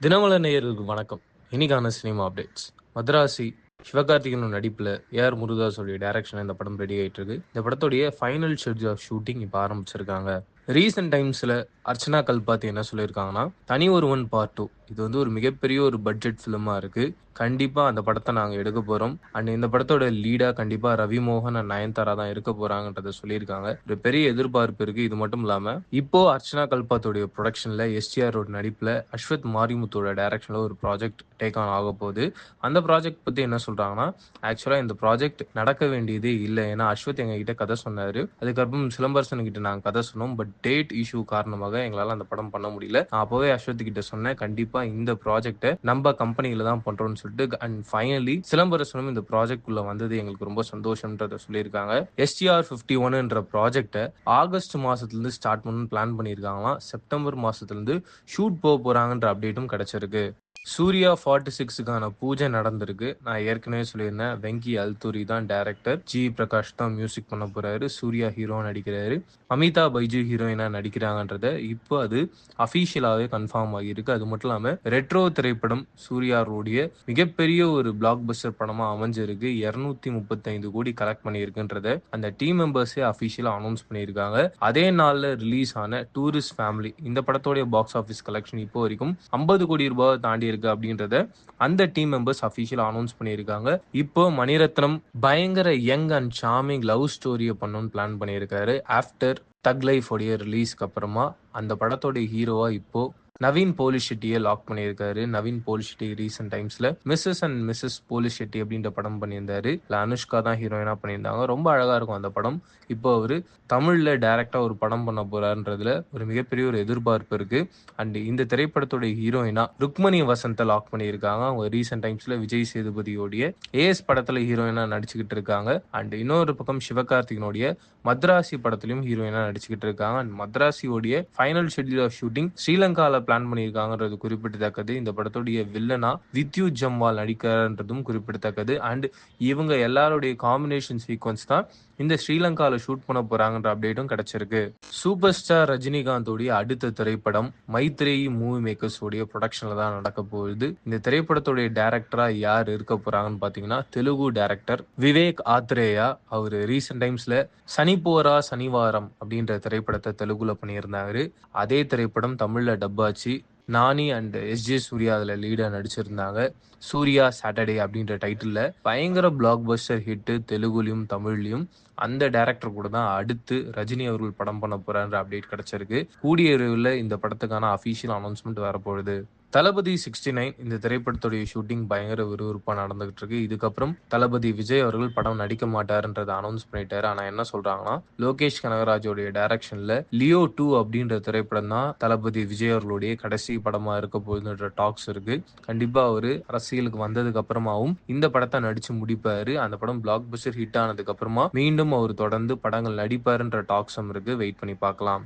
தினமல நேயர்களுக்கு வணக்கம். இன்னைக்கான சினிமா அப்டேட்ஸ் மதராசி சிவகார்த்திகேயன் நடிப்பில் ஏஆர் முருகதாஸோடைய டைரக்ஷன் இந்த படம் ரெடி ஆகிட்டு இருக்கு இந்த படத்துடைய ஃபைனல் ஷெட்யூல் ஆஃப் ஷூட்டிங் இப்போ ஆரம்பிச்சிருக்காங்க. ரீசெண்ட் டைம்ஸில் அர்ச்சனா கல்பாத்தி என்ன சொல்லியிருக்காங்கன்னா தனி ஒருவன் பார்ட் டூ இது வந்து ஒரு மிகப்பெரிய ஒரு பட்ஜெட் ஃபிலிமாக இருக்கு. கண்டிப்பாக அந்த படத்தை நாங்கள் எடுக்க போகிறோம் அண்ட் இந்த படத்தோட லீடாக கண்டிப்பாக ரவி மோகன் அண்ட் நயன்தாரா தான் இருக்க போகிறாங்கன்றத சொல்லியிருக்காங்க. ஒரு பெரிய எதிர்பார்ப்பு இருக்கு. இது மட்டும் இல்லாமல் இப்போ அர்ச்சனா கல்பாத்தோடைய ப்ரொடக்ஷனில் எஸ்டிஆரோட நடிப்பில் அஸ்வத் மாரிமுத்தோட டைரக்ஷனில் ஒரு ப்ராஜெக்ட் டேக் ஆன் ஆக போகுது. அந்த ப்ராஜெக்ட் பற்றி என்ன சொல்கிறாங்கன்னா ஆக்சுவலாக இந்த ப்ராஜெக்ட் நடக்க வேண்டியதே இல்லை. ஏன்னா அஸ்வத் எங்ககிட்ட கதை சொன்னார். அதுக்கப்புறம் சிலம்பரசன் கிட்ட நாங்கள் கதை சொன்னோம். பட் டேட் இஷ்யூ காரணமாக எங்களால் அந்த படம் பண்ண முடியல. நான் அப்போவே அஸ்வத் கிட்ட சொன்னேன். கண்டிப்பாக இந்த ப்ராஜெக்ட்டை நம்ம கம்பெனியில தான் பண்ணுறோம்னு சொல்லிட்டு அண்ட் ஃபைனலி சிலம்பரசனும் இந்த ப்ராஜெக்ட் உள்ள வந்தது எங்களுக்கு ரொம்ப சந்தோஷம்ன்றத சொல்லியிருக்காங்க. எஸ்டிஆர் ஃபிஃப்டி ஒன்ன்ற ப்ராஜெக்ட்டை ஆகஸ்ட் மாசத்துலேருந்து ஸ்டார்ட் பண்ணணும்னு பிளான் பண்ணியிருக்காங்களாம். செப்டம்பர் மாசத்துலேருந்து ஷூட் போக போகிறாங்கன்ற அப்டேட்டும் கிடைச்சிருக்கு. சூர்யா ஃபார்ட்டி சிக்ஸுக்கான பூஜை நடந்திருக்கு. நான் ஏற்கனவே சொல்லியிருந்தேன் வெங்கி அல்தூரி தான் டேரக்டர் ஜி. பிரகாஷ் தான் மியூசிக் பண்ண போறாரு. சூர்யா ஹீரோ நடிக்கிறாரு. அமிதா பைஜு ஹீரோயினா நடிக்கிறாங்கன்றத இப்போ அது அஃபீஷியலாகவே கன்ஃபார்ம் ஆகியிருக்கு. அது மட்டும் இல்லாமல் ரெட்ரோ திரைப்படம் சூர்யாருடைய மிகப்பெரிய ஒரு பிளாக் பஸ்டர் படமாக அமைஞ்சிருக்கு. இரநூத்தி முப்பத்தைந்து கோடி கலெக்ட் பண்ணியிருக்குன்றத அந்த டீம் மெம்பர்ஸே அஃபீஷியலாக அனௌன்ஸ் பண்ணியிருக்காங்க. அதே நாளில் ரிலீஸ் ஆன டூரிஸ்ட் ஃபேமிலி இந்த படத்தோடைய பாக்ஸ் ஆஃபீஸ் கலெக்ஷன் இப்போ வரைக்கும் ஐம்பது கோடி ரூபாய் தாண்டி இருக்கு அப்படின்றத அந்த டீம் மெம்பர்ஸ் அஃபீஷியலாக அனௌன்ஸ் பண்ணியிருக்காங்க. இப்போ மணிரத்னம் பயங்கர யங் அண்ட் சாமிங் லவ் ஸ்டோரியை பண்ணணும்னு பிளான் பண்ணியிருக்காரு. ஆஃப்டர் தக் லைஃப் உடைய ரிலீஸ்க்கு அப்புறமா அந்த படத்தோட ஹீரோவா இப்போ நவீன் போலி ஷெட்டியை லாக் பண்ணியிருக்காரு. நவீன் போலி ஷெட்டி ரீசெண்ட் டைம்ஸ்ல Mrs and Mrs Polishetty அப்படின்ற படம் பண்ணியிருந்தாரு. இல்லை அனுஷ்கா தான் ஹீரோயினா பண்ணியிருந்தாங்க. ரொம்ப அழகா இருக்கும் அந்த படம். இப்போ அவரு தமிழ்ல டைரக்டா ஒரு படம் பண்ண போறாருன்றதுல ஒரு மிகப்பெரிய ஒரு எதிர்பார்ப்பு இருக்கு. அண்ட் இந்த திரைப்படத்துடைய ஹீரோயினா ருக்மணி வசந்த லாக் பண்ணியிருக்காங்க. அவங்க ரீசெண்ட் டைம்ஸ்ல விஜய் சேதுபதியோடைய ஏஎஸ் படத்துல ஹீரோயினா நடிச்சுக்கிட்டு இருக்காங்க. அண்ட் இன்னொரு பக்கம் சிவகார்த்திகனுடைய மத்ராசி படத்துலயும் ஹீரோயினா நடிச்சுக்கிட்டு இருக்காங்க. அண்ட் மத்ராசியோடைய ஃபைனல் ஷெட்யூல் ஆஃப் ஷூட்டிங் ஸ்ரீலங்கால பிளான் பண்ணியிருக்காங்கன்றது குறிப்பிடத்தக்கது. இந்த படத்துடைய வில்லனா வித்யூ ஜம்வால் நடிக்கிறார்ன்றதும் குறிப்பிடத்தக்கது. அண்ட் இவங்க எல்லாருடைய காம்பினேஷன் சீக்வன்ஸ் தான் இந்த ஸ்ரீலங்காவில் ஷூட் பண்ண போறாங்கன்ற அப்டேட்டும் கிடைச்சிருக்கு. சூப்பர் ஸ்டார் ரஜினிகாந்தோடைய அடுத்த திரைப்படம் மைத்ரேயி மூவி மேக்கர்ஸ் உடைய ப்ரொடக்ஷன்ல தான் நடக்க போகுது. இந்த திரைப்படத்துடைய டேரக்டரா யார் இருக்க போறாங்கன்னு பாத்தீங்கன்னா தெலுங்கு டேரக்டர் விவேக் ஆத்ரேயா. அவர் ரீசெண்ட் டைம்ஸ்ல சனிப்போரா சனிவாரம் அப்படின்ற திரைப்படத்தை தெலுங்குல பண்ணியிருந்தாரு. அதே திரைப்படம் தமிழ்ல டப்பாச்சு Nani and S J Surya அதில் லீடாக நடிச்சிருந்தாங்க. சூர்யா சாட்டர்டே அப்படின்ற டைட்டிலில் பயங்கர பிளாக் பஸ்டர் ஹிட்டு தெலுங்குலையும் தமிழ்லையும் அந்த டேரக்டர் கூட தான் அடுத்து ரஜினி அவர்கள் படம் பண்ண போகிறான்ற அப்டேட் கிடச்சிருக்கு. கூடிய விரைவில் இந்த படத்துக்கான அஃபீஷியல் அனௌன்ஸ்மெண்ட் வரப்போகுது. தளபதி சிக்ஸ்டி நைன் இந்த திரைப்படத்துடைய ஷூட்டிங் பயங்கர விறுவிறுப்பாக நடந்துகிட்டு இருக்கு. இதுக்கப்புறம் தளபதி விஜய் அவர்கள் படம் நடிக்க மாட்டாருன்றதை அனௌன்ஸ் பண்ணிட்டாரு. ஆனால் என்ன சொல்றாங்கன்னா லோகேஷ் கனகராஜோடைய டைரக்ஷன்ல லியோ டூ அப்படின்ற திரைப்படம் தான் தளபதி விஜய் அவர்களுடைய கடைசி படமா இருக்க போகுதுன்ற டாக்ஸ் இருக்கு. கண்டிப்பா அவரு அரசியலுக்கு வந்ததுக்கு அப்புறமாவும் இந்த படத்தை நடிச்சு முடிப்பாரு. அந்த படம் பிளாக் பஸ்டர் ஹிட் ஆனதுக்கு அப்புறமா மீண்டும் அவர் தொடர்ந்து படங்கள் நடிப்பாருன்ற டாக்ஸும் இருக்கு. வெயிட் பண்ணி பார்க்கலாம்.